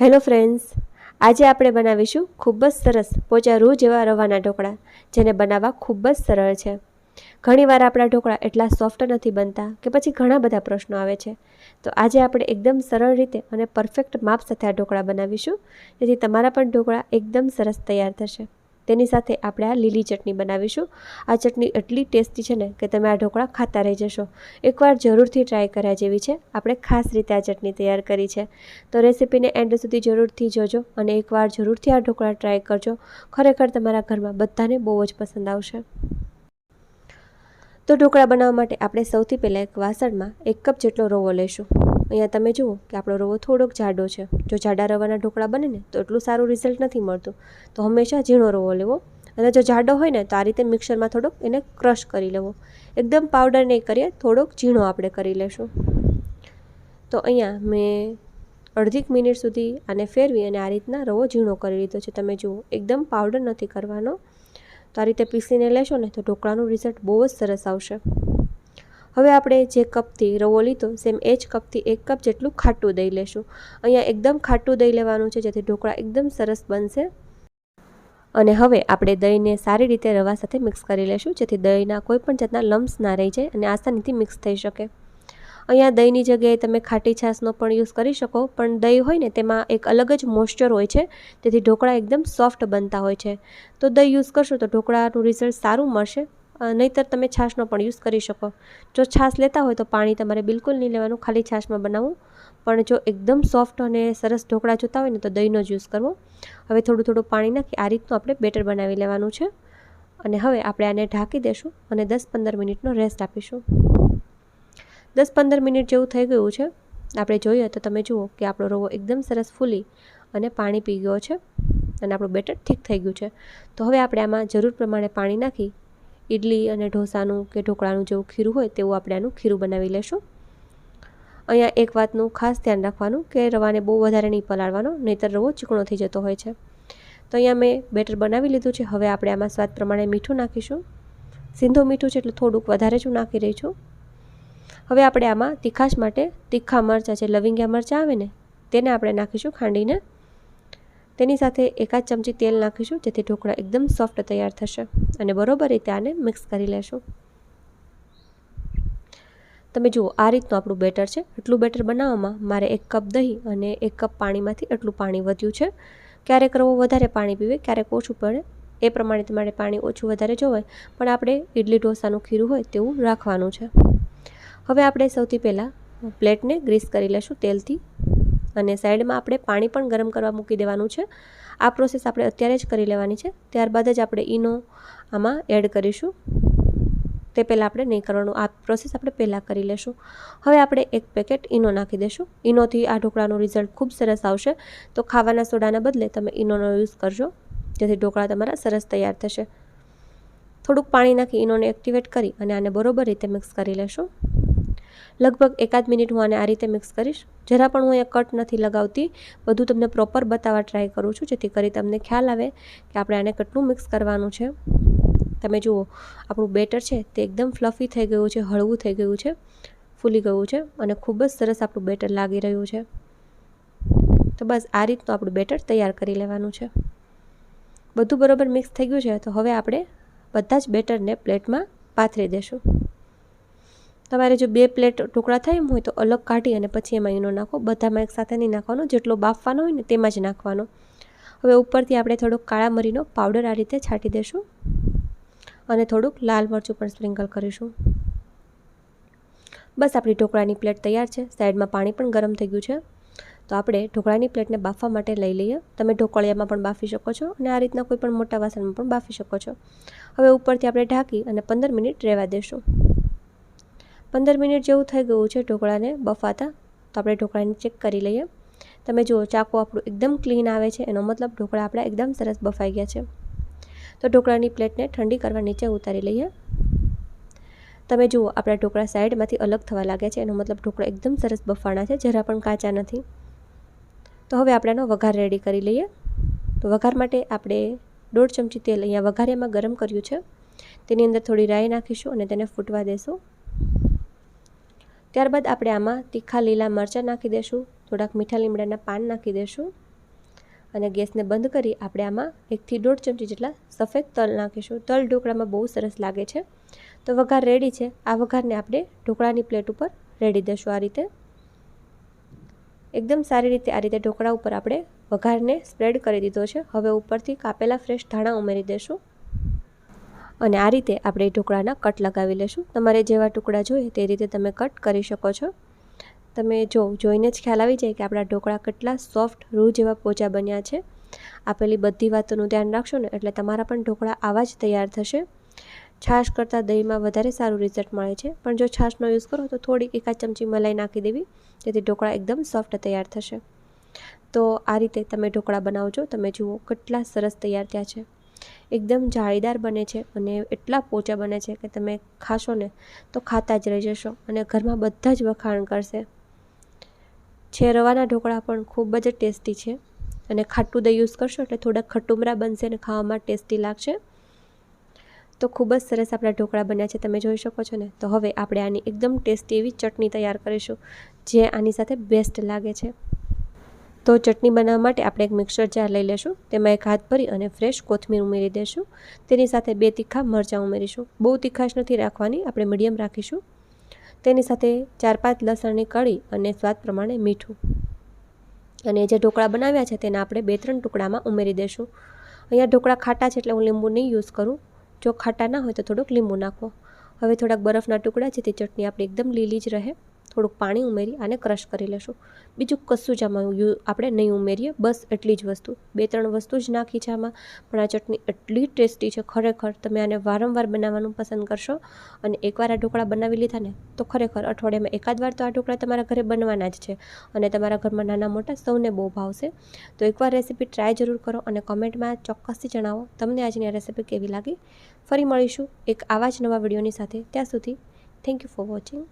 Hello friends, આજે આપણે બનાવીશું ખૂબ જ સરસ પોચા રૂ જેવા રવાના ઢોકળા, જેને બનાવવા ખૂબ જ સરળ છે. ઘણીવાર આપણા ઢોકળા એટલા સોફ્ટ નથી બનતા કે પછી ઘણા બધા પ્રશ્નો આવે છે. તો આજે આપણે એકદમ સરળ રીતે અને પરફેક્ટ માપ સાથે આ ઢોકળા બનાવીશું, જેથી તમારા પણ ઢોકળા એકદમ સરસ તૈયાર થશે. તેની સાથે આપણે આ લીલી ચટણી બનાવીશું. આ ચટણી એટલી ટેસ્ટી છે ને કે તમે આ ઢોકળા ખાતા રહી જશો. એકવાર જરૂરથી ટ્રાય કર્યા જેવી છે. આપણે ખાસ રીતે આ ચટણી તૈયાર કરી છે. તો રેસીપીને એન્ડ સુધી જરૂરથી જોજો અને એકવાર જરૂરથી આ ઢોકળા ટ્રાય કરજો. ખરેખર તમારા ઘરમાં બધાને બહુ જ પસંદ આવશે. તો ઢોકળા બનાવવા માટે આપણે સૌથી પહેલાં એક વાસણમાં એક કપ જેટલો રવો લઈશું. અહીંયા તમે જુઓ કે આપણો રવો થોડોક જાડો છે. જો જાડા રવાના ઢોકળા બને ને તો એટલું સારું રિઝલ્ટ નથી મળતું. તો હંમેશા ઝીણો રવો લેવો. અને જો જાડો હોય ને તો આ રીતે મિક્સરમાં થોડોક એને ક્રશ કરી લેવો. એકદમ પાવડર નહીં કરીએ, થોડોક ઝીણો આપણે કરી લેશું. તો અહીંયા મેં અડધીક મિનિટ સુધી આને ફેરવી અને આ રીતના રવો ઝીણો કરી લીધો છે. તમે જુઓ, એકદમ પાવડર નથી કરવાનો. તો આ રીતે પીસીને લેશો ને તો ઢોકળાનું રિઝલ્ટ બહુ જ સરસ આવશે. હવે આપણે જે કપથી રવો લીધો સેમ એ જ કપથી એક કપ જેટલું ખાટું દહીં લેશું. અહીંયા એકદમ ખાટું દહીં લેવાનું છે, જેથી ઢોકળા એકદમ સરસ બનશે. અને હવે આપણે દહીંને સારી રીતે રવા સાથે મિક્સ કરી લેશું, જેથી દહીંના કોઈ પણ જાતના લમ્સ ના રહી જાય અને આસાનીથી મિક્સ થઈ શકે. અહીંયા દહીંની જગ્યાએ તમે ખાટી છાશનો પણ યુઝ કરી શકો, પણ દહીં હોય ને તેમાં એક અલગ જ મોઇસ્ચર હોય છે તેથી ઢોકળા એકદમ સોફ્ટ બનતા હોય છે. તો દહીં યુઝ કરશો તો ઢોકળાનું રિઝલ્ટ સારું મળશે. નહીંતર તમે છાશનો પણ યુઝ કરી શકો. જો છાશ લેતા હોય તો પાણી તમારે બિલકુલ નહીં લેવાનું, ખાલી છાશમાં બનાવવું. પણ જો એકદમ સોફ્ટ અને સરસ ઢોકળા જોતા હોય ને તો દહીંનો જ યુઝ કરવો. હવે થોડું થોડું પાણી નાખી આ રીતનું આપણે બેટર બનાવી લેવાનું છે. અને હવે આપણે આને ઢાંકી દેશું અને દસ પંદર મિનિટનો રેસ્ટ આપીશું. દસ પંદર મિનિટ જેવું થઈ ગયું છે. આપણે જોઈએ તો તમે જુઓ કે આપણો રવો એકદમ સરસ ફૂલી અને પાણી પી ગયો છે. અને આપણું બેટર ઠીક થઈ ગયું છે. તો હવે આપણે આમાં જરૂર પ્રમાણે પાણી નાખી ઇડલી અને ઢોસાનું કે ઢોકળાનું જેવું ખીરું હોય તેવું આપણે આનું ખીરું બનાવી લેશું. અહીંયા એક વાતનું ખાસ ધ્યાન રાખવાનું કે રવાને બહુ વધારે નહીં પલાળવાનો, નહીંતર રવો ચીકણો થઈ જતો હોય છે. તો અહીંયા મેં બેટર બનાવી લીધું છે. હવે આપણે આમાં સ્વાદ પ્રમાણે મીઠું નાખીશું. સિંધો મીઠું છે એટલે થોડુંક વધારે જ હું નાખી રહી છું. હવે આપણે આમાં તીખાશ માટે તીખા મરચાં છે લવિંગિયા મરચાં આવે ને, તેને આપણે નાખીશું ખાંડીને. તેની સાથે એકાદ ચમચી તેલ નાખીશું, જેથી ઢોકળા એકદમ સોફ્ટ તૈયાર થશે. અને બરોબર રીતે આને મિક્સ કરી લેશું. તમે જુઓ, આ રીતનું આપણું બેટર છે. એટલું બેટર બનાવવામાં મારે એક કપ દહીં અને એક કપ પાણીમાંથી એટલું પાણી વધ્યું છે. ક્યારેક રવો વધારે પાણી પીવે, ક્યારેક ઓછું પડે. એ પ્રમાણે તમારે પાણી ઓછું વધારે જોવાય પણ આપણે ઇડલી ઢોસાનું ખીરું હોય તેવું રાખવાનું છે. હવે આપણે સૌથી પહેલાં પ્લેટને ગ્રીસ કરી લેશું તેલથી. અને સાઈડમાં આપણે પાણી પણ ગરમ કરવા મૂકી દેવાનું છે. આ પ્રોસેસ આપણે અત્યારે જ કરી લેવાની છે. ત્યારબાદ જ આપણે ઈનો આમાં એડ કરીશું. તે પહેલાં આપણે નહીં કરવાનું. આ પ્રોસેસ આપણે પહેલાં કરી લેશું. હવે આપણે એક પેકેટ ઈનો નાખી દઈશું ઈનોથી આ ઢોકળાનું રિઝલ્ટ ખૂબ સરસ આવશે. તો ખાવાના સોડાના બદલે તમે ઈનોનો યુઝ કરજો. જેથી ઢોકળા તમારા સરસ તૈયાર થશે. થોડુંક પાણી નાખી ઈનોને એક્ટિવેટ કરી અને આને બરોબર રીતે મિક્સ કરી લેશું. લગભગ એકાદ મિનિટ હું આને આ રીતે મિક્સ કરીશ. જરા પણ હું અહીંયા કટ નથી લગાવતી. બધું તમને પ્રોપર બતાવવા ટ્રાય કરું છું, જેથી કરી તમને ખ્યાલ આવે કે આપણે આને કેટલું મિક્સ કરવાનું છે. તમે જુઓ, આપણું બેટર છે તે એકદમ ફ્લફી થઈ ગયું છે, હળવું થઈ ગયું છે, ફૂલી ગયું છે અને ખૂબ જ સરસ આપણું બેટર લાગી રહ્યું છે. તો બસ આ રીતનું આપણું બેટર તૈયાર કરી લેવાનું છે. બધું બરાબર મિક્સ થઈ ગયું છે, તો હવે આપણે બધા જ બેટરને પ્લેટમાં પાથરી દેશું. તમારે જો બે પ્લેટ ટુકડા થાય એમ હોય તો અલગ કાઢી અને પછી એમાં ઈનો નાખો. બધામાં એક સાથે નહીં નાખવાનો, જેટલો બાફવાનો હોય ને તેમાં જ નાખવાનો. હવે ઉપરથી આપણે થોડોક કાળા મરીનો પાવડર આ રીતે છાંટી દઈશું અને થોડુંક લાલ મરચું પણ સ્પ્રિંકલ કરીશું. બસ આપણી ઢોકળાની પ્લેટ તૈયાર છે. સાઈડમાં પાણી પણ ગરમ થઈ ગયું છે. તો આપણે ઢોકળાની પ્લેટને બાફવા માટે લઈ લઈએ. તમે ઢોકળિયામાં પણ બાફી શકો છો અને આ રીતના કોઈ પણ મોટા વાસણમાં પણ બાફી શકો છો. હવે ઉપરથી આપણે ઢાંકી અને પંદર મિનિટ રહેવા દેશું. પંદર મિનિટ જેવું થઈ ગયું છે ઢોકળાને બફાતા. તો આપણે ઢોકળાને ચેક કરી લઈએ. તમે જુઓ, ચાકુ આપણું એકદમ ક્લીન આવે છે. એનો મતલબ ઢોકળા આપણા એકદમ સરસ બફાઈ ગયા છે. તો ઢોકળાની પ્લેટને ઠંડી કરવા નીચે ઉતારી લઈએ. તમે જુઓ, આપણા ઢોકળા સાઈડમાંથી અલગ થવા લાગ્યા છે. એનો મતલબ ઢોકળા એકદમ સરસ બફાણા છે, જરા પણ કાચા નથી. તો હવે આપણે એનો વઘાર રેડી કરી લઈએ. તો વઘાર માટે આપણે દોઢ ચમચી તેલ અહીંયા વઘારિયામાં ગરમ કર્યું છે. તેની અંદર થોડી રાઈ નાખીશું અને તેને ફૂટવા દેશું. ત્યારબાદ આપણે આમાં તીખા લીલા મરચાં નાખી દઈશું થોડાક મીઠા લીમડાના પાન નાખી દઈશું અને ગેસને બંધ કરી આપણે આમાં એકથી દોઢ ચમચી જેટલા સફેદ તલ નાખીશું. તલ ઢોકળામાં બહુ સરસ લાગે છે. તો વઘાર રેડી છે. આ વઘારને આપણે ઢોકળાની પ્લેટ ઉપર રેડી દઈશું આ રીતે. એકદમ સારી રીતે આ રીતે ઢોકળા ઉપર આપણે વઘારને સ્પ્રેડ કરી દીધો છે. હવે ઉપરથી કાપેલા ફ્રેશ ધાણા ઉમેરી દેશું. અને આ રીતે આપણે ઢોકળાના કટ લગાવી લેશું. તમારે જેવા ટુકડા જોઈએ તે રીતે તમે કટ કરી શકો છો. તમે જો જોઈને જ ખ્યાલ આવી જાય કે આપણા ઢોકળા કેટલા સોફ્ટ રૂ જેવા પોચા બન્યા છે. આપેલી બધી વાતોનું ધ્યાન રાખશો ને એટલે તમારા પણ ઢોકળા આવા જ તૈયાર થશે. છાશ કરતાં દહીંમાં વધારે સારું રિઝલ્ટ મળે છે. પણ જો છાશનો યુઝ કરો તો થોડીક એકાદ ચમચી મલાઈ નાખી દેવી, જેથી ઢોકળા એકદમ સોફ્ટ તૈયાર થશે. તો આ રીતે તમે ઢોકળા બનાવજો. તમે જુઓ કેટલા સરસ તૈયાર થયા છે. એકદમ જાળીદાર બને છે અને એટલા પોચા બને છે કે તમે ખાશો ને તો ખાતા જ રહી જશો અને ઘરમાં બધા જ વખાણ કરશે. છે, રવાના ઢોકળા પણ ખૂબ જ ટેસ્ટી છે અને ખાટું દહીં યુઝ કરશો એટલે થોડાક ખટુમરા બનશે અને ખાવામાં ટેસ્ટી લાગશે. તો ખૂબ જ સરસ આપણા ઢોકળા બન્યા છે, તમે જોઈ શકો છો ને. તો હવે આપણે આની એકદમ ટેસ્ટી એવી ચટણી તૈયાર કરીશું જે આની સાથે બેસ્ટ લાગે છે. તો ચટણી બનાવવા માટે આપણે એક મિક્સર જાર લઈ લેશું. તેમાં એક હાથ ભરી અને ફ્રેશ કોથમીર ઉમેરી દઈશું તેની સાથે બે તીખા મરચાં ઉમેરીશું. બહુ તીખાશ નથી રાખવાની, આપણે મીડિયમ રાખીશું. તેની સાથે ચાર પાંચ લસણની કળી અને સ્વાદ પ્રમાણે મીઠું. અને જે ઢોકળા બનાવ્યા છે તેને આપણે બે ત્રણ ટુકડામાં ઉમેરી દઈશું અહીંયા ઢોકળા ખાટા છે એટલે હું લીંબુ નહીં યુઝ કરું. જો ખાટા ના હોય તો થોડુંક લીંબુ નાખો. હવે થોડાક બરફના ટુકડા જેથી ચટણી આપણી એકદમ લીલી જ રહે. થોડુંક પાણી ઉમેરી આને ક્રશ કરી લેશું. બીજું કશું જ આમાં આપણે નહીં ઉમેરીએ. બસ એટલી જ વસ્તુ. બે ત્રણ વસ્તુ જ નાખી છે આમાં. પણ આ ચટણી એટલી ટેસ્ટી છે. ખરેખર તમે આને વારંવાર બનાવવાનું પસંદ કરશો અને એકવાર આ ઢોકળા બનાવી લીધા ને, તો ખરેખર અઠવાડિયામાં એકાદ વાર તો આ ઢોકળા તમારા ઘરે બનવાના જ છે. અને તમારા ઘરમાં નાના મોટા સૌને બહુ ભાવશે તો એકવાર રેસીપી ટ્રાય જરૂર કરો અને કોમેન્ટમાં ચોક્કસથી જણાવો તમને આજની આ રેસીપી કેવી લાગી. ફરી મળીશું એક આવા જ નવા વિડીયોની સાથે. ત્યાં સુધી થેન્ક યુ ફોર વોચિંગ